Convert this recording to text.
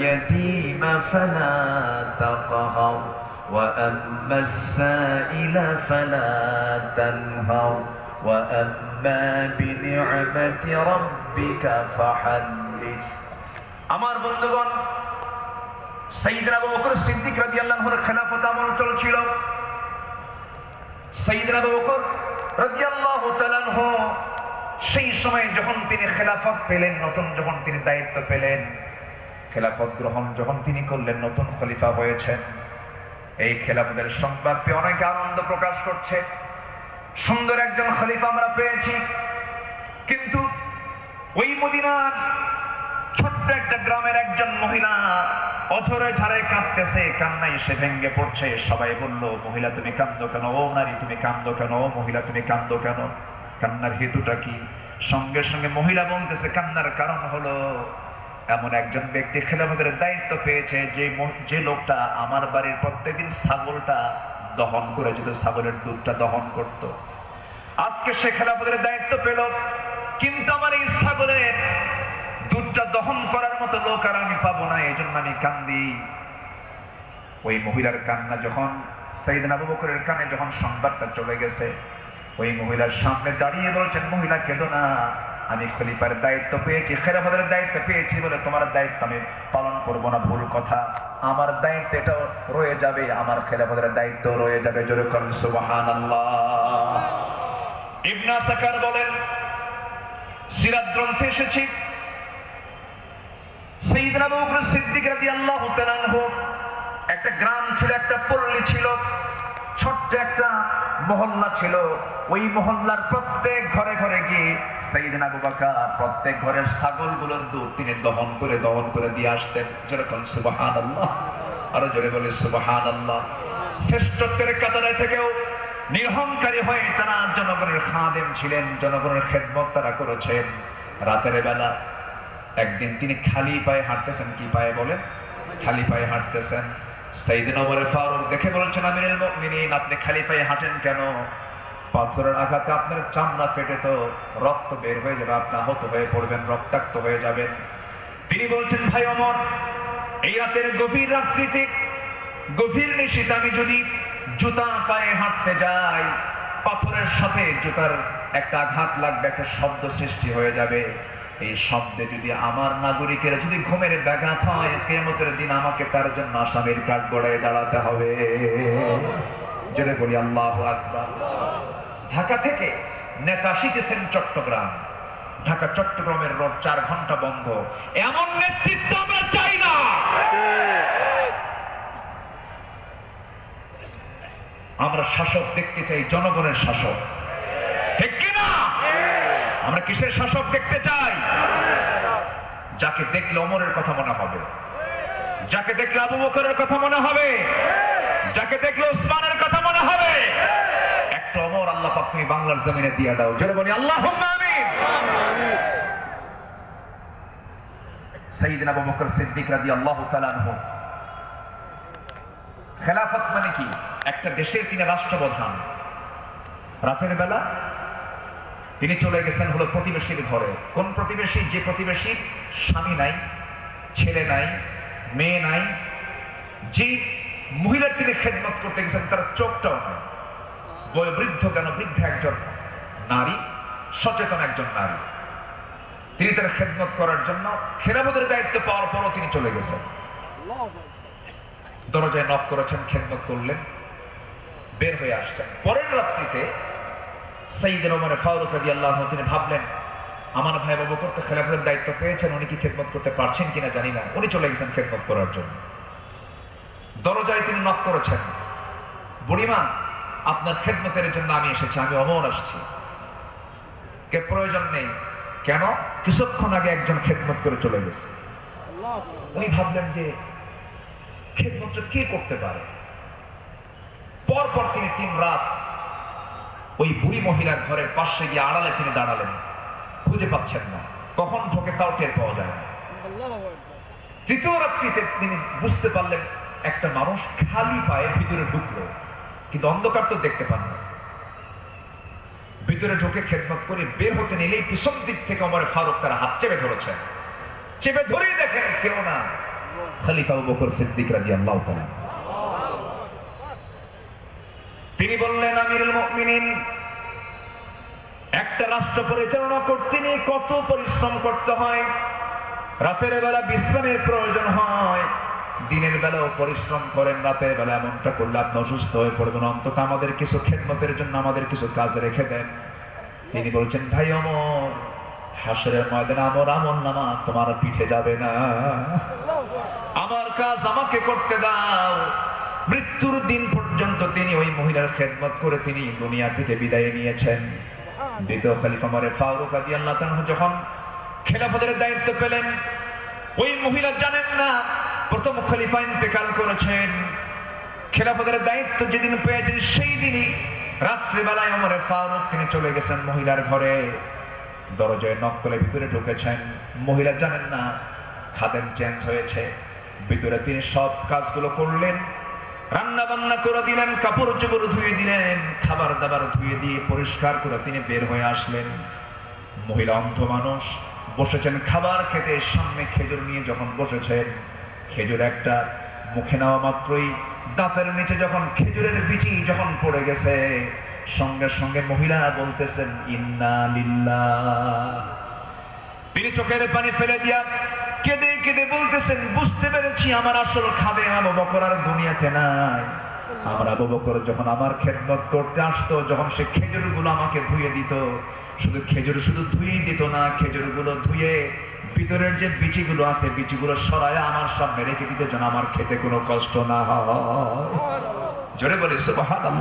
اليتيم فلا تقهر وأما السائل فلا تنهر وأما بنعمة ربك فحدث আমার বন্ধুগণ সাইদিন আবু বকর সিদ্দিক রাদিয়াল্লাহুর খেলাফত আমল চলছিল সাইদিন আবু বকর রাদিয়াল্লাহু তাআলা আনহু সেই সময় যখন তিনি খেলাফত পেলেন নতুন যখন তিনি দায়িত্ব পেলেন খেলাফত গ্রহণ যখন তিনি করলেন, নতুন খলিফা হয়েছেন এই খেলাফতের সংবাদ পেয়ে অনেকে আনন্দ প্রকাশ করছে। সুন্দর একজন খলিফা আমরা পেয়েছি। কিন্তু ওই মদিনার ছোট্ট একটা গ্রামের একজন মহিলা অঝরে ঝাড়ে কাঁদতেছে কান্নাই সে ভেঙ্গে পড়ছে। সবাই বলল, মহিলা, তুমি কান্দো কেন? ও নারী, তুমি কান্দো কেন? ও মহিলা, তুমি কান্দো কেন? কান্নার হেতুটা কি? সঙ্গে সঙ্গে মহিলা বলতেছে, কান্নার কারণ হলো এমন একজন ব্যক্তি খেলাফতের দায়িত্ব পেয়েছে, যে যে লোকটা আমার বাড়ির প্রত্যেকদিন ছাগলটা দহন করে যেত, ছাগলের দুধটা দহন করত। আজকে সে খেলাফতের দায়িত্ব পেল, কিন্তু আমার এই ছাগলের দুধটা দহন করার মতো লোক আর আমি পাবো না এই জন্য আমি কান্দি। ওই মহিলার কান্না যখন সৈদিন আবু বকরের কানে যখন সংবাদটা চলে গেছে, ওই মহিলার সামনে দাঁড়িয়ে বলছেন, মহিলা কেঁদো না। আমি খলিফার দায়িত্ব পেয়েছি, খেলাফতের দায়িত্ব পেয়েছি বলে তোমার দায়িত্ব আমি পালন করব না, ভুল কথা। আমার দায়িত্ব এটাও রয়ে যাবে, আমার খেলাফতের দায়িত্ব রয়ে যাবে, জোরে করেন সুবহানাল্লাহ। ইবনা সাকার বলেন, সিরাত গ্রন্থে এসেছে একটা গ্রাম ছিল, একটা পল্লী ছিল। ছোট্ট একটা মহল্লা ছিল, ওই মহল্লার প্রত্যেক ঘরে ঘরে গিয়ে সৈয়দনা আবু বকর প্রত্যেক ঘরের ছাগলগুলোর দুধ তিনি দহন করে দহন করে দিয়ে আসতেন। যেরকম সুবহানাল্লাহ। আরও জোরে বলে সুবহানাল্লাহ। শ্রেষ্ঠত্বের কাতারে থেকেও নিরহংকারী হয়ে তারা জনগণের খাদেম ছিলেন, জনগণের খেদমত তারা করেছেন। রাতের বেলা একদিন তিনি খালি পায়ে হাঁটতেছেন, কি পায়ে বলেন? খালি পায়ে হাঁটতেছেন। সেইদিন ওমরে ফারুক, দেখে বলছেন আমিনুল মুমিনিন, আপনি খালি হাঁটেন কেন? পাথরের আঘাতে আপনার চামড়া ফেটে তো রক্ত বের হয়ে যাবে, আপনি আহত হয়ে পড়বেন, রক্তাক্ত হয়ে যাবেন। তিনি বলছেন, ভাই অমর এই রাতের গভীর রাত্রিতে, গভীর নিশীতে আমি যদি জুতা পায়ে হাঁটতে যাই, পাথরের সাথে জুতার একটা আঘাত লাগবে, একটা শব্দ সৃষ্টি হয়ে যাবে। এই শব্দে যদি আমার নাগরিকের যদি ঘুমের ব্যাঘাত হয় কেমতের দিন আমাকে তার জন্য আসামির কাঠ গড়ায় দাঁড়াতে হবে। জোরে বলি, আল্লাহ আকবার। ঢাকা থেকে নেতা শিখেছেন চট্টগ্রাম। ঢাকা, চট্টগ্রামের রোড চার ঘণ্টা বন্ধ। এমন নেতৃত্ব আমরা চাই না। আমরা শাসক দেখতে চাই, জনগণের শাসক। আমরা কিসের শাসক দেখতে চাই? যাকে দেখলে অমরের কথা মনে হবে। যাকে দেখলে আবু বকরের কথা মনে হবে। যাকে দেখলে ওসমানের কথা মনে হবে। একটা অমর আল্লাহ পাক তুমি বাংলার জমিনে দিয়ে দাও। জোরে বলি আল্লাহ সাইয়্যিদিনা আবু বকর সিদ্দিক রাদিয়াল্লাহু তাআলা আনহু। খেলাফত মানে কি? একটা দেশের তিনি রাষ্ট্রপ্রধান। রাতের বেলা তিনি চলে গেছেন হলো প্রতিবেশীর ঘরে। কোন প্রতিবেশী? যে প্রতিবেশীর স্বামী নাই, ছেলে নাই, মেয়ে নাই, যে মহিলার তিনি খেদমত করতে গেছেন, তার চোখটাও নাই। বয়োবৃদ্ধ কেন? বৃদ্ধ একজন নারী, সচেতন একজন নারী। তিনি তার খেদমত করার জন্য খেলাফতের দায়িত্ব পাওয়ার পরও তিনি চলে গেছেন। দরজায় নক করেছেন, খেদমত করলেন, বের হয়ে আসছেন। পরের রাত্রিতে সঈদের ওমরে ফারুক রাজি আল্লাহ তিনি ভাবলেন, আমার ভাই বাবু করতে খেলাফতের দায়িত্ব পেয়েছেন, উনি কি খেদমত করতে পারছেন কিনা জানি না। উনি চলে গেছেন খেদমত করার জন্য। দরজায় তিনি নক করেছেন। বুড়িমা, আপনার খেদমতের জন্য আমি এসেছি, আমি অমর আসছি। কে প্রয়োজন নেই। কেন? কিছুক্ষণ আগে একজন খেদমত করে চলে গেছে। উনি ভাবলেন যে খেদমত কে করতে পারে? পরপর তিনি তিন রাত ওই বুড়ি মহিলার ঘরের পাশে গিয়ে আড়ালে তিনি দাঁড়ালেন। খুঁজে পাচ্ছেন না। কখন ঢোকে তাও টের পাওয়া যায় না। তৃতীয় রাত্রিতে তিনি বুঝতে পারলেন একটা মানুষ খালি পায়ে ভিতরে ঢুকলো কিন্তু অন্ধকার তো দেখতে পান না। ভিতরে ঢুকে খেদমত করে বের হতে নিলেই পিছন দিক থেকে আমার ফারুক তারা হাত চেপে ধরেছেন। চেপে ধরেই দেখেন কেউ না। খলিফা আবু বকর সিদ্দিক রাদিয়াল্লাহু তাআলা। তিনি বললেন, আমিরুল একটা রাষ্ট্র পরিচালনা করতে নিয়ে কত পরিশ্রম করতে হয়। রাতের বেলা বিশ্রামের প্রয়োজন হয়। দিনের বেলাও পরিশ্রম করেন, রাতের বেলা এমনটা করলে আপনি অসুস্থ হয়ে পড়বেন। অন্তত আমাদের কিছু খেদমতের জন্য আমাদের কিছু কাজ রেখে দেন। তিনি বলছেন, ভাই অমর, হাসরের ময়দানে আমর আমল নামা তোমার পিঠে যাবে না। আমার কাজ আমাকে করতে দাও। মৃত্যুর দিন পর্যন্ত তিনি ওই মহিলার খেদমত করে তিনি দুনিয়া থেকে বিদায় নিয়েছেন। দ্বিতীয় খলিফা মারে ফারুক আদি আল্লাহ যখন খেলাফতের দায়িত্ব পেলেন, ওই মহিলা জানেন না, প্রথম খলিফা ইন্তেকাল করেছেন। খেলাফতের দায়িত্ব যেদিন পেয়েছেন, সেই দিনই রাত্রিবেলায় অমরে ফারুক তিনি চলে গেছেন মহিলার ঘরে। দরজায় নক করে ভিতরে ঢুকেছেন। মহিলা জানেন না, খাদেম চেঞ্জ হয়েছে। ভিতরে তিনি সব কাজগুলো করলেন। রান্না বান্না করে দিলেন, কাপড় চোপড় ধুয়ে দিলেন, খাবার দাবার ধুয়ে দিয়ে পরিষ্কার করে তিনি বের হয়ে আসলেন। মহিলা অন্ধ মানুষ, বসেছেন খাবার খেতে, সামনে খেজুর নিয়ে যখন বসেছেন খেজুর একটা মুখে নেওয়া মাত্রই, দাঁতের নিচে যখন খেজুরের বিচি যখন পড়ে গেছে, সঙ্গে সঙ্গে মহিলা বলতেছেন, ইন্না লিল্লাহ। তিনি চোখের পানি ফেলে দিয়া কেঁদে কেঁদে বলতেছেন, বুঝতে পেরেছি আমার আসল খাবে আবু বকর আর দুনিয়াতে নাই। আমার আবু বকর যখন আমার খেদমত করতে আসতো, যখন সে আমাকে ধুয়ে দিত, শুধু খেজুর শুধু ধুয়েই দিত না ধুয়ে ভিতরের যে বিচিগুলো আছে, বিচিগুলো সরায় আমার সামনে রেখে দিত, যেন আমার খেতে কোনো কষ্ট না হয়। জোরে বলে, সুবহানাল্লাহ।